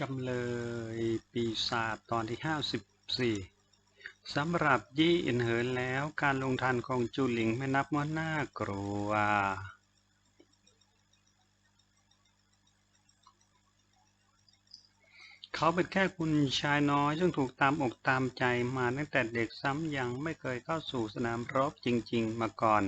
จำเลยปีศาจตอนที่ห้าสิบสี่สำหรับยี่อินเหินแล้วการลงทันของจูหลิงไม่นับว่าน่ากลัว เขาเป็นแค่คุณชายน้อยซึ่งถูกตามอกตามใจมาตั้งแต่เด็กซ้ำยังไม่เคยเข้าสู่สนามรบจริง ๆ มาก่อน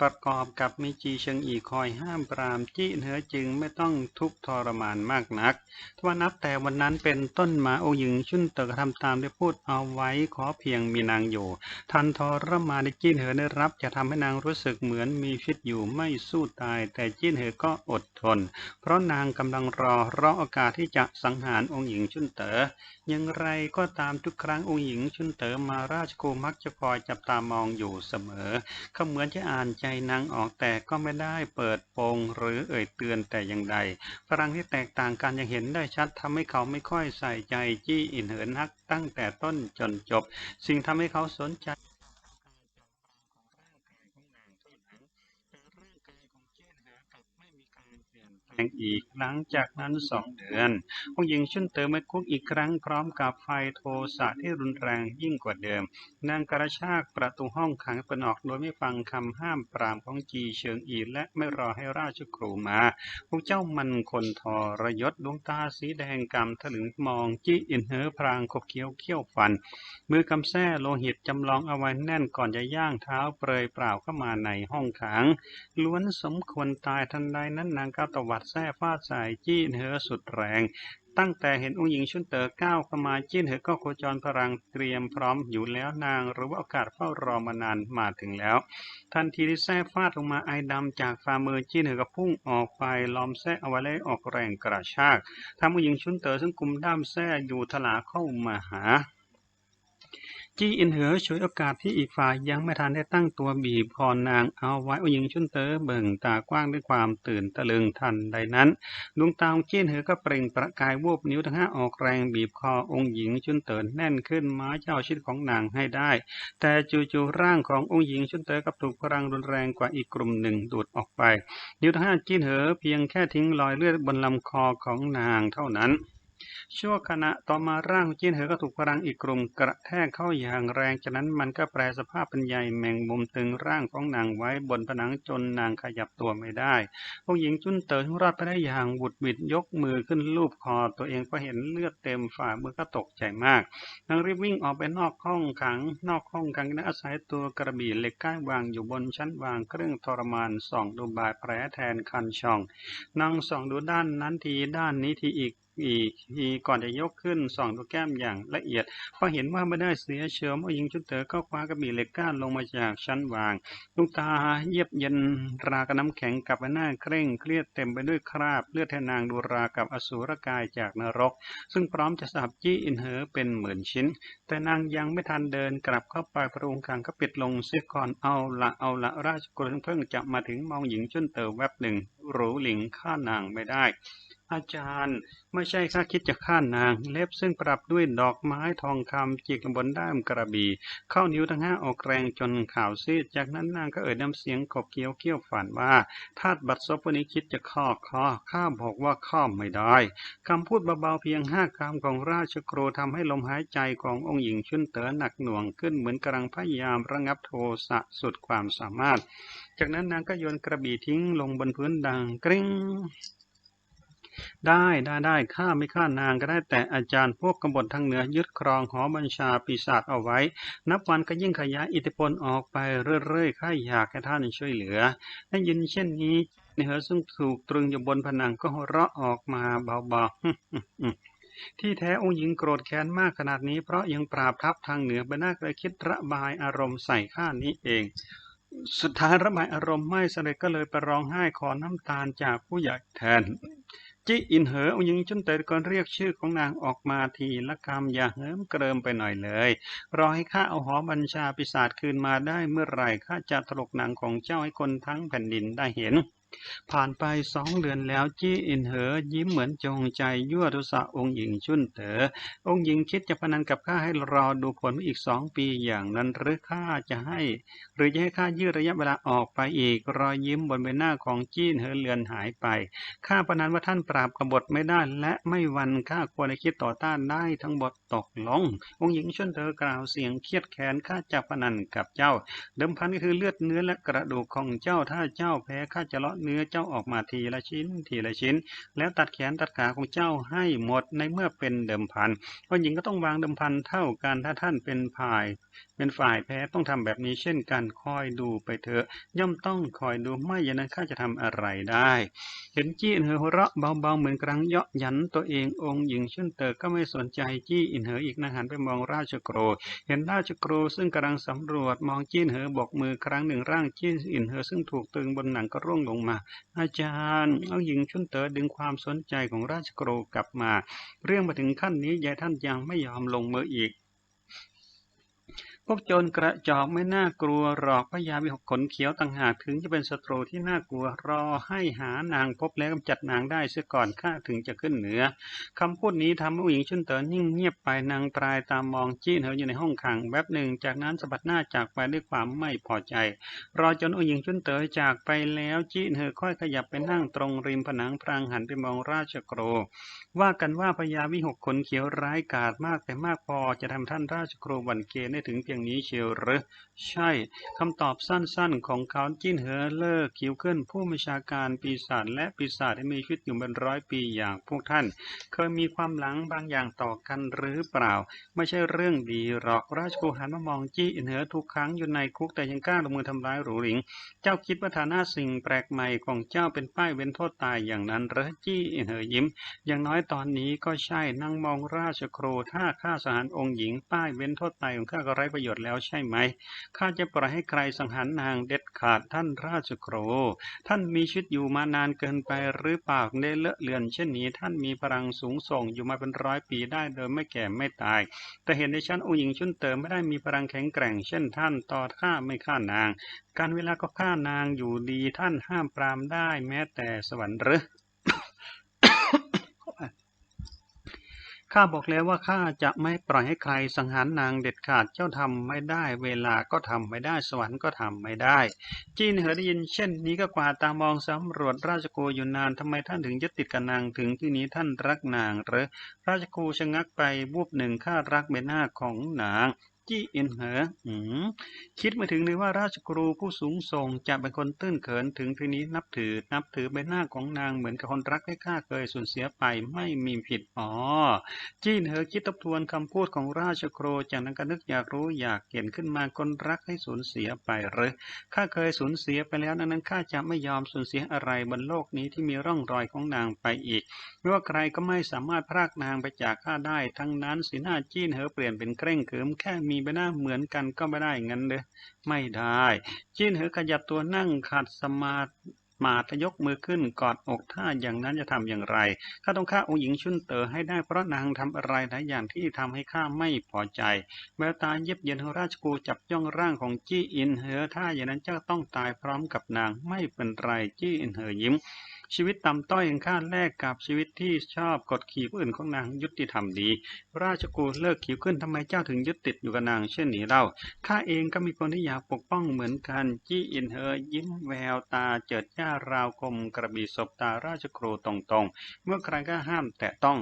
ประกอบกับมีจีเชิงอีคอยห้ามปรามจี้เหนือจึงไม่ต้องทุกทรมานมากนักทว่านับแต่วันนั้นเป็นต้นมาองค์หญิงชุนเตอทำตามที่พูดเอาไว้ขอเพียงมีนางอยู่ ทันทรมานที่จี้เหนือได้รับ จะทำให้นางรู้สึกเหมือนมีชีวิตอยู่ไม่สู้ตาย แต่จี้เหนือก็อดทน เพราะนางกำลังรอรอโอกาสที่จะสังหารองค์หญิงชุนเตออย่างไรก็ตามทุกครั้งองค์หญิงชุนเตอมาราชโกมักจะคอยจับตามองอยู่เสมอเขาเหมือนจะอ่านใจนางออกแต่ก็ไม่ได้เปิดโปงหรือเอ่ยเตือนแต่อย่างใด พลังที่แตกต่างกันยังเห็นได้ชัดทำให้เขาไม่ค่อยใส่ใจจี้อินเหินนักตั้งแต่ต้นจนจบ สิ่งทำให้เขาสนใจ แงอีก หลังจากนั้นสองเดือนผู้หญิงชุนเติมไม่คุกอีกครั้งพร้อมกับไฟโทสะที่รุนแรงยิ่งกว่าเดิม นางกระชากประตูห้องขังเปิดออกโดยไม่ฟังคำห้ามปรามของจีเชิงอีและไม่รอให้ราชครูมา พวกเจ้ามันคนทอรยศดวงตาสีแดงกำถลึงมองจี้อินเฮอพรางขบเคี้ยวเขี้ยวฟัน มือกำแส้โลหิตจำลองเอาไว้แน่นก่อนจะย่างเท้าเปรยเปล่าเข้ามาในห้องขัง ล้วนสมควรตายทันใดนั้นนางก้าวตวัดแส้ฟาดใส่จี้เหอสุดแรง ตั้งแต่เห็นองค์หญิงชุนเต๋อก้าวเข้ามาจี้เหอก็โคจรพลังเตรียมพร้อมอยู่แล้วนางหรือว่าโอกาสเฝ้ารอมานานมาถึงแล้ว ทันทีที่แส้ฟาดลงมาไอดำจากฝ่ามือจี้เหอก็พุ่งออกไปล้อมแส้เอาไว้เลยออกแรงกระชากทำองค์หญิงชุนเต๋อซึ่งกุมด้ามแส้อยู่ถลาเข้ามาหา จี้อินเหอฉวยโอกาสที่อีกฝ่ายยังไม่ทันได้ตั้งตัวบีบคอนางเอาไว้อวิงชุนเตอเบิ่งตากว้างด้วยความตื่นตะลึงทันใดนั้น ดวงตาของจี้อินเหอก็เปล่งประกายวูบนิ้วทั้งห้าออกแรงบีบคอองค์หญิงชุนเตอแน่นขึ้นม้าเจ้าชิดของนางให้ได้ แต่จู่ๆร่างขององค์หญิงชุนเตอกับถูกพลังรุนแรงกว่าอีกกลุ่มหนึ่งดูดออกไป นิ้วทั้งห้าจี้อินเหอเพียงแค่ทิ้งรอยเลือดบนลำคอของนางเท่านั้น ชั่วขณะต่อมาร่างของจีนเหอก็ถูกพลังอีกกลุ่มกระแทกเข้าอย่างแรงจากนั้นมันก็แปลสภาพเป็นใยแมงมุมตึงร่างของนางไว้บนผนังจนนางขยับตัวไม่ได้ผู้หญิงจุนเต๋อรอดไปได้อย่างบุดบิดยกมือขึ้นลูบคอตัวเองพอเห็นเลือดเต็มฝ่ามือก็ตกใจมากนางรีบวิ่งออกไปนอกห้องขัง นอกห้องขังนั้นอาศัยตัวกระบี่เหล็กก้านวางอยู่บนชั้นวางเครื่องทรมานส่องดูบาดแผลแทนคันช่องนางส่องดูด้านนั้นทีด้านนี้ทีอีก อีกทีก่อนจะยกขึ้นส่องดูแก้มอย่างละเอียดพอเห็นว่าไม่ได้เสียเชื้อผู้หญิงชุดเต๋อก็คว้ากระบี่เหล็กก้านลงมาจากชั้นวางลูกตาเยียบเย็นรากระน้ำแข็งกับใบหน้าเคร่งเครียดเต็มไปด้วยคราบเลือดแทนางดูรากับอสูรกายจากนรก ซึ่งพร้อมจะสับจี้อินเหอเป็นหมื่นชิ้น แต่นางยังไม่ทันเดินกลับเข้าไปพระองค์ขังก็ปิดลงเสียก่อนเอาละเอาละราชกุลเพิ่งจะมาถึงมองหญิงชุนเต๋อแวบหนึ่งหรูหลิงฆ่านางไม่ได้ อาจารย์ไม่ใช่ข้าคิดจะฆ่านาง เล็บซึ่งปรับด้วยดอกไม้ทองคำจิกบนด้ามกระบี่ เข้านิ้วทั้งห้าออกแรงจนข่าวซีด จากนั้นนางก็เอ่ยน้ำเสียงขบเคี้ยวเคี้ยวฝันว่าทาสบัดซบวันนี้คิดจะข้อคอข้าบอกว่าข้อไม่ได้คำพูดเบาๆเพียงห้าคำของราชครูทำให้ลมหายใจขององค์หญิงชุนเต๋อหนักหน่วงขึ้นเหมือนกำลังพยายามระงับโทสะสุดความสามารถ จากนั้นนางก็โยนกระบี่ทิ้งลงบนพื้นดังกริ้ง ได้ได้ได้ข้าไม่ฆ่านางก็ได้แต่อาจารย์พวกกบฏทางเหนือยึดครองหอบัญชาปีศาจเอาไว้ นับวันก็ยิ่งขยายอิทธิพลออกไปเรื่อยๆข้าอยากให้ท่านช่วยเหลือได้ยินเช่นนี้ในเหอซึ่งถูกตรึงอยู่บนผนังก็หัวเราะออกมาเบาๆที่แท้องค์หญิงโกรธแค้นมากขนาดนี้เพราะยังปราบทัพทางเหนือไปน่าเคยคิดระบายอารมณ์ใส่ข้านี้เอง สุดท้ายระบายอารมณ์ไม่สำเร็จก็เลยไปร้องไห้ขอน้ำตาลจากผู้ใหญ่แทน จิอินเหอองค์หญิงจนเต่ก่อนเรียกชื่อของนางออกมาทีละคำอย่าเหิมเกริมไปหน่อยเลย รอให้ข้าเอาหอบัญชาปีศาจคืนมาได้เมื่อไหร่ข้าจะถลกหนังของเจ้าให้คนทั้งแผ่นดินได้เห็น ผ่านไปสองเดือนแล้วจี้อินเหอ ยิ้มเหมือนจงใจยั่วทุสะองค์หญิงชุนเตอ๋อองค์หญิงคิดจะพนันกับข้าให้รอดูผลอีกสองปีอย่างนั้นหรือข้าจะให้ หรือจะให้ข้ายืดระยะเวลาออกไปอีก รอยยิ้มบนใบหน้าของจี้เหอเลือนหายไปข้าพนันว่าท่านปราบกบฏไม่ได้และไม่วันข้าควรคิดต่อต้านได้ทั้งบทตกลง องค์หญิงชุนเต๋อกล่าวเสียงเครียดแค้นข้าจะพนันกับเจ้า เดิมพันก็คือเลือดเนื้อและกระดูกของเจ้าถ้าเจ้าแพ้ข้าจะเลาะเนื้อเจ้าออกมาทีละชิ้น ทีละชิ้น แล้วตัดแขนตัดขาของเจ้าให้หมดในเมื่อเป็นเดิมพันคนหญิงก็ต้องวางเดิมพันเท่ากันถ้าท่านเป็นฝ่าย เป็นฝ่ายแพ้ต้องทำแบบนี้เช่นกันคอยดูไปเถอะ ย่อมต้องคอยดูไม่อย่างนั้นข้าจะทำอะไรได้ เห็นจี้อินเหอหัวเราะเบาๆเหมือนกลางเยาะยันตัวเององค์หญิงชุนเตอก็ไม่สนใจจี้อินเหออีกนะหันไปมองราชโกรเห็นราชโกรซึ่งกำลังสำรวจมองจี้อินเหอบอกมือครั้งหนึ่งร่างจี้อินเหอซึ่งถูกตึงบนหนังก็ร่วงลงมาอาจารย์เอาหญิงชุนเตอดึงความสนใจของราชโกรกลับมา เรื่องมาถึงขั้นนี้ยายท่านยังไม่ยอมลงมืออีก พวกโจรกระจอกไม่น่ากลัวหรอกพญาวิหกขนเขียวต่างหากถึงจะเป็นศัตรูที่น่ากลัวรอให้หานางพบแล้วกำจัดนางได้เสียก่อนข้าถึงจะขึ้นเหนือคำพูดนี้ทำให้หญิงชุนเต๋อนิ่งเงียบไปนางปลายตามมองจี้เหออยู่ในห้องขังแวบหนึ่งจากนั้นสะบัดหน้าจากไปด้วยความไม่พอใจ รอจนหญิงชุนเต๋อจากไปแล้วจี้เหอค่อยขยับไปนั่งตรงริมผนังพรางหันไปมองราชโกรว่ากันว่าพญาวิหกขนเขียวร้ายกาจมากแต่มากพอจะทำท่านราชโกรหวันเกณฑ์ได้ถึงเพียงนี้เชียวหรือใช่คำตอบสั้นๆ ของเขาจิ้นเหอเลิกคิวขึ้นผู้บัญชาการปีศาจและปีศาจที่มีชีวิตอยู่เป็นร้อยปีอย่างพวกท่าน เคยมีความหลังบางอย่างต่อกันหรือเปล่า ไม่ใช่เรื่องดีหรอกราชกุหันมามองจี้เหอถูกขังอยู่ในคุกแต่ยังกล้าลงมือทำร้ายหรูหริง เจ้าคิดว่าฐานะสิ่งแปลกใหม่ของเจ้าเป็นป้ายเว้นโทษตายอย่างนั้นหรือจี้เหอยิ้ม อย่างน้อยตอนนี้ก็ใช่นั่งมองราชโครถ้าข้าสหารองค์หญิง ป้ายเว้นโทษตายของข้าก็ไร้ประโยชน์แล้วใช่ไหม ข้าจะปล่อยให้ใครสังหารนางเด็ดขาดท่านราชโครท่านมีชีวิตอยู่มานานเกินไปหรือปล่าได้เลอะเลือนเช่นนี้ท่านมีพลังสูงส่งอยู่มาเป็นร้อยปีได้โดยไม่แก่ไม่ตาย แต่เห็นในชั้นองค์หญิงชุนเติมไม่ได้มีพลังแข็งแกร่งเช่นท่านต่อข้าไม่ฆ่านาง การเวลาก็ฆ่านางอยู่ดีท่านห้ามปรามได้แม้แต่สวรรค์หรือ ข้าบอกแล้วว่าข้าจะไม่ปล่อยให้ใครสังหารนางเด็ดขาดเจ้าทำไม่ได้ เวลาก็ทำไม่ได้สวรรค์ก็ทำไม่ได้ จีนเหอได้ยินเช่นนี้ก็กวาดตามองสำรวจราชโกอยู่นานทำไมท่านถึงยึดติดกับนางถึงที่นี้ท่านรักนางหรือราชโกชะงักไปบูบหนึ่งข้ารักใบหน้าของนาง จี้อินเหออืมคิดมาถึงเลยว่าราชครูผู้สูงส่งจะเป็นคนตื้นเขินถึงทีนี้นับถือ นับถือใบหน้าของนางเหมือนกับคนรักที่ข้าเคยสูญเสียไปไม่มีผิดอ๋อจี้อินเหอคิดทบทวนคำพูดของราชครูจากนั้นก็นึกอยากรู้อยากเห็นขึ้นมาคนรักให้สูญเสียไปหรือข้าเคยสูญเสียไปแล้วดังนั้นข้าจะไม่ยอมสูญเสียอะไรบนโลกนี้ที่มีร่องรอยของนางไปอีก ไม่ว่าใครก็ไม่สามารถพรากนางไปจากข้าได้ ทั้งนั้นสีหน้าจี้อินเหอเปลี่ยนเป็นเกร่งเขิมแค่มีใบหน้าเหมือนกันก็ไม่ได้งั้นเด้อไม่ได้จีนเหอขยับตัวนั่งขัดสมาธิ มาทยกมือขึ้นกอดอกถ้าอย่างนั้นจะทำอย่างไร ข้าต้องฆ่าองค์หญิงชุนเต๋อให้ได้เพราะนางทำอะไรหลายอย่างที่ทำให้ข้าไม่พอใจแววตาเย็บเย็นของราชกูจับจ้องร่างของจี้อินเหอถ้าอย่างนั้นเจ้าต้องตายพร้อมกับนางไม่เป็นไรจี้อินเหอยิ้ม ชีวิตต่ำต้อยของข้าแลกกับชีวิตที่ชอบกดขี่ผู้อื่นของนางยุติธรรมดี ราชกูเลิกขิวขึ้นทำไมเจ้าถึงยึดติดอยู่กับนางเช่นนี้เล่าข้าเองก็มีคนที่อยากปกป้องเหมือนกันจี้อินเฮอยิ้มแววตาเจิดจ้าราวคมกระบี่ศบตาราชครูตรงๆ เมื่อใครก็ห้ามแตะต้อง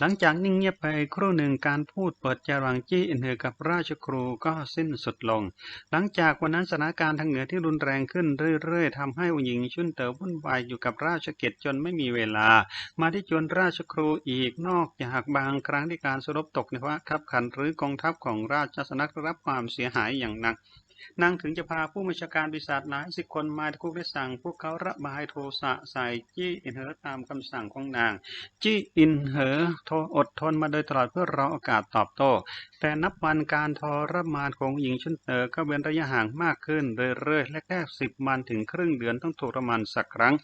หลังจากนิ่งเงียบไปครู่หนึ่งการพูดเปิดใจระหว่างจี้อินเฮอกับราชครูก็สิ้นสุดลง หลังจากวันนั้นสถานการณ์ทางเหนือที่รุนแรงขึ้นเรื่อยๆทำให้องหญิงชุนเต๋อวุ่นวายอยู่กับราชกิจจนไม่มีเวลา มาที่จวนราชครูอีกนอกจากบางครั้งที่การสรบตกในภาวะขับขันหรือกองทัพของราชสนักรับความเสียหายอย่างหนัก นางถึงจะพาผู้มัชาการปีศาจหลายสิบคนมาตะคุกได้สั่ง พวกเขาระบายโทสะใส่จี้อินเหอตามคำสั่งของนาง จี้อินเหอโทอดทนมาโดยตลอดเพื่อรอโอกาสตอบโต้แต่นับวันการทรมานของหญิงชุนเตอก็เว้นระยะห่างมากขึ้นเรื่อยๆและแค่สิบวันถึงครึ่งเดือนต้องถูกทรมานสักครั้ง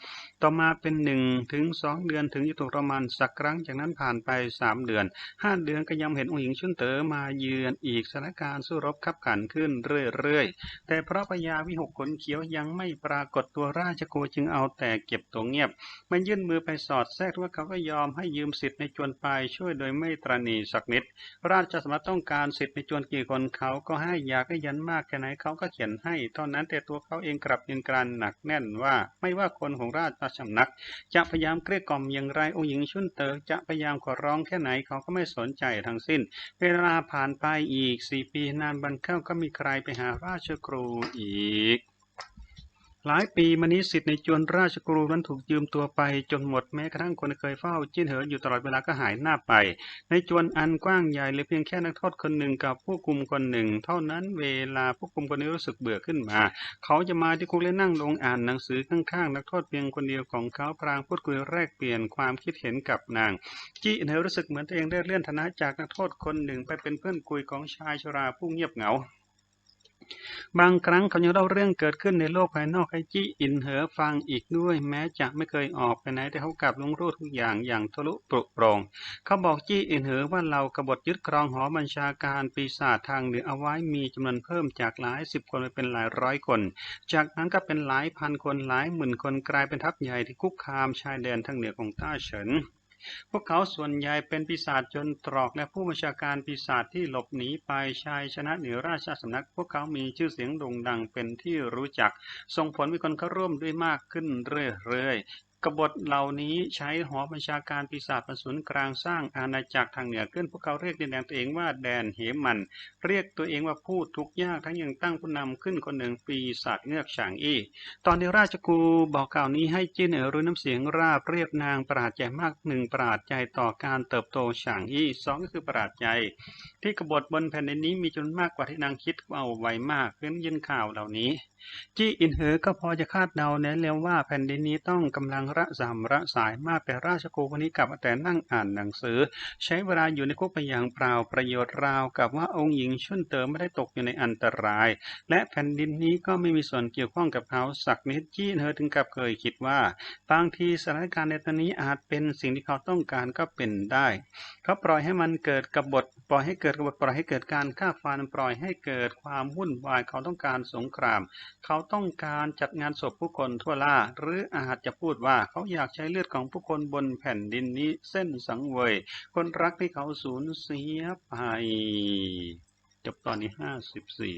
ต่อมาเป็นหนึ่งถึงสองเดือนถึงจะถูกทรมานสักครั้ง จากนั้นผ่านไปสามเดือนห้าเดือนก็ยังเห็นองค์หญิงชุนเตอมาเยือนอีกสถานการณ์สู้รบขับขันขึ้นเรื่อยๆ แต่เพราะพญาวิหกขนเขียวยังไม่ปรากฏตัวราชโกจึงเอาแต่เก็บตัวเงียบ มันยื่นมือไปสอดแทรกว่าเขาก็ยอมให้ยืมสิทธิ์ในจวนไปช่วยโดยไม่ตรณีสักนิด ราชสำนักต้องการสิทธิ์ในจวนกี่คนเขาก็ให้อยากให้ยันมากแค่ไหนเขาก็เขียนให้เท่านั้นแต่ตัวเขาเองกลับยืนกรานหนักแน่นว่า ไม่ว่าคนของราชสำนัก จะพยายามเกลี้ยกล่อมอย่างไรองค์หญิงชุนเตอจะพยายามขอร้องแค่ไหนเขาก็ไม่สนใจทั้งสิ้น เวลาผ่านไปอีกสี่ปีนานบันเข้าก็มีใครไปหาราชครูอีก หลายปีมานี้สิทธิ์ในจวนราชกรูนั้นถูกยืมตัวไปจนหมดแม้กระทั่งคนเคยเฝ้าจิ้นเหออยู่ตลอดเวลาก็หายหน้าไป ในจวนอันกว้างใหญ่เหลือเพียงแค่นักโทษคนหนึ่งกับผู้คุมคนหนึ่ง เท่านั้นเวลาผู้คุมคนนี้รู้สึกเบื่อขึ้นมา เขาจะมาที่คุกและนั่งลงอ่านหนังสือข้างๆ นักโทษเพียงคนเดียวของเขาพรางพูดคุยแลกเปลี่ยนความคิดเห็นกับนางจี้เหอรู้สึกเหมือนตัวเองได้เลื่อนฐานะจากนักโทษคนหนึ่ง ไปเป็นเพื่อนคุยของชายชราผู้เงียบเหงา บางครั้งเขายังเล่าเรื่องเกิดขึ้นในโลกภายนอกให้จี้อินเหอฟังอีกด้วย แม้จะไม่เคยออกไปไหนแต่เขากลับลงรู้ทุกอย่างอย่างทะลุปรุโปร่งเขาบอกจี้อินเหอว่าเรากบฏยึดครองหอบัญชาการปีศาจทางเหนือเอาไว้มีจำนวนเพิ่มจากหลายสิบคนไปเป็นหลายร้อยคน จากนั้นก็เป็นหลายพันคนหลายหมื่นคนกลายเป็นทัพใหญ่ที่คุกคามชายแดนทางเหนือของต้าเฉิน พวกเขาส่วนใหญ่เป็นปีศาจจนตรอกและผู้บัญชาการปีศาจที่หลบหนีไปชายชนะเหนือราชสำนัก พวกเขามีชื่อเสียงโด่งดังเป็นที่รู้จัก ส่งผลมีคนเข้าร่วมด้วยมากขึ้นเรื่อยๆ กบฏเหล่านี้ใช้หอบัญชาการปีศาจเป็นศูนย์กลางสร้างอาณาจักรทางเหนือขึ้น พวกเขาเรียกดินแดนตัวเองว่าแดนเหมัน เรียกตัวเองว่าผู้ทุกข์ยากทั้งยังตั้งผู้นำขึ้นคนหนึ่งปีศาจเงือกฉางอี้ ตอนที่ราชกูบอกกล่าวนี้ให้จิ้นเอ๋อรู้น้ำเสียงราบเรียบนางประหลาดใจมากหนึ่งประหลาดใจต่อการเติบโตฉางอี้สองก็คือประหลาดใจ ที่กบฏบนแผ่นดินนี้มีจำนวนมากกว่าที่นางคิดเอาไว้มากเพื่อนยินข่าวเหล่านี้ จี้อินเหอก็พอจะคาดเดาแน่แล้วว่าแผ่นดินนี้ต้องกำลังระสำระสายมาแต่ราชกูคนนี้กลับแต่นั่งอ่านหนังสือ ใช้เวลาอยู่ในคุกไปอย่างเปล่าประโยชน์ราวกับว่าองค์หญิงชุนเตอไม่ได้ตกอยู่ในอันตราย และแผ่นดินนี้ก็ไม่มีส่วนเกี่ยวข้องกับเขาสักนิดจี้อินเหอถึงกับเคยคิดว่าบางทีสถานการณ์ในตอนนี้อาจเป็นสิ่งที่เขาต้องการก็เป็นได้เขาปล่อยให้มันเกิดกบฏปล่อยให้เกิดกบฏปล่อยให้เกิดการฆ่าฟันปล่อยให้เกิดความวุ่นวายเขาต้องการสงคราม เขาต้องการจัดงานศพผู้คนทั่วล่า หรืออาจจะพูดว่าเขาอยากใช้เลือดของผู้คนบนแผ่นดินนี้เส้นสังเวย คนรักที่เขาสูญเสียไป จบตอนนี้ห้าสิบสี่